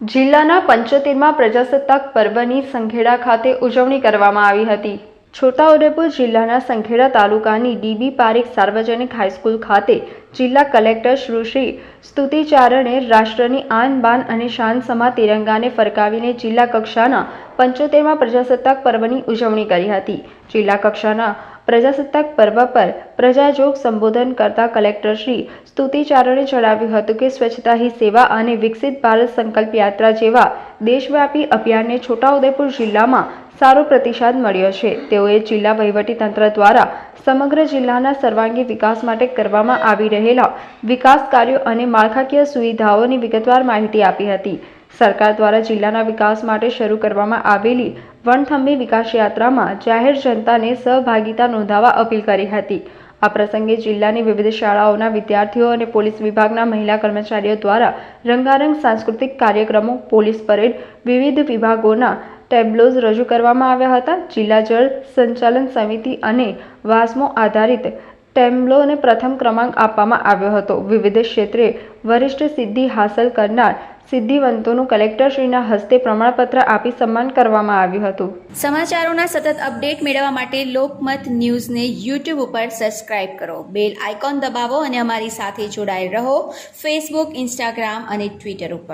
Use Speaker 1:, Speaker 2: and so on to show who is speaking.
Speaker 1: જિલ્લાના પંચોતેરમાં પ્રજાસત્તાક પર્વની સંખેડા ખાતે ઉજવણી કરવામાં આવી હતી. છોટાઉદેપુર જિલ્લાના સંખેડા તાલુકાની ડીબી પારેખ સાર્વજનિક હાઈસ્કૂલ ખાતે જિલ્લા કલેક્ટર સુશ્રી સ્તુતિચારણે રાષ્ટ્રની આન બાન અને શાન સમા તિરંગાને ફરકાવીને જિલ્લા કક્ષાના પંચોતેરમાં પ્રજાસત્તાક પર્વની ઉજવણી કરી હતી. જિલ્લા કક્ષાના પ્રજાસત્તાક પર્વ પર પ્રજાજોગ સંબોધન કરતા કલેક્ટર શ્રી સ્તુતિચારણે જણાવ્યું હતું કે સ્વચ્છતા હી સેવા અને વિકસિત ભારત સંકલ્પ યાત્રા જેવા દેશવ્યાપી અભિયાનને છોટાઉદેપુર જિલ્લામાં સારો પ્રતિસાદ મળ્યો છે. તેઓએ જિલ્લા વહીવટીતંત્ર દ્વારા સમગ્ર જિલ્લાના સર્વાંગી વિકાસ માટે કરવામાં આવી રહેલા વિકાસ કાર્યો અને માળખાકીય સુવિધાઓની વિગતવાર માહિતી આપી હતી. સરકાર દ્વારા જિલ્લાના વિકાસ માટે શરૂ કરવામાં આવેલી વણથંભી વિકાસ યાત્રામાં જાહેર જનતાને સહભાગિતા નોંધાવવા અપીલ કરી હતી. આ પ્રસંગે જિલ્લાની વિવિધ શાળાઓના વિદ્યાર્થીઓ અને પોલીસ વિભાગના મહિલા કર્મચારીઓ દ્વારા રંગારંગ સાંસ્કૃતિક કાર્યક્રમો, પોલીસ પરેડ, વિવિધ વિભાગોના ટેબ્લોઝ રજૂ કરવામાં આવ્યા હતા. જિલ્લા જળ સંચાલન સમિતિ અને વાસ્મો આધારિત ટેમ્બ્લોને પ્રથમ ક્રમાંક આપવામાં આવ્યો હતો. વિવિધ ક્ષેત્રે વરિષ્ઠ સિદ્ધિ હાંસલ કરનાર સિદ્ધિવંતોનું કલેક્ટરશ્રીના હસ્તે પ્રમાણપત્ર આપી સન્માન કરવામાં આવ્યું હતું.
Speaker 2: સમાચારોના સતત અપડેટ મેળવવા માટે લોકમત ન્યૂઝને યુટ્યુબ ઉપર સબસ્ક્રાઇબ કરો. બેલ આઇકોન દબાવો અને અમારી સાથે જોડાયેલ રહો ફેસબુક, ઇન્સ્ટાગ્રામ અને ટ્વિટર ઉપર.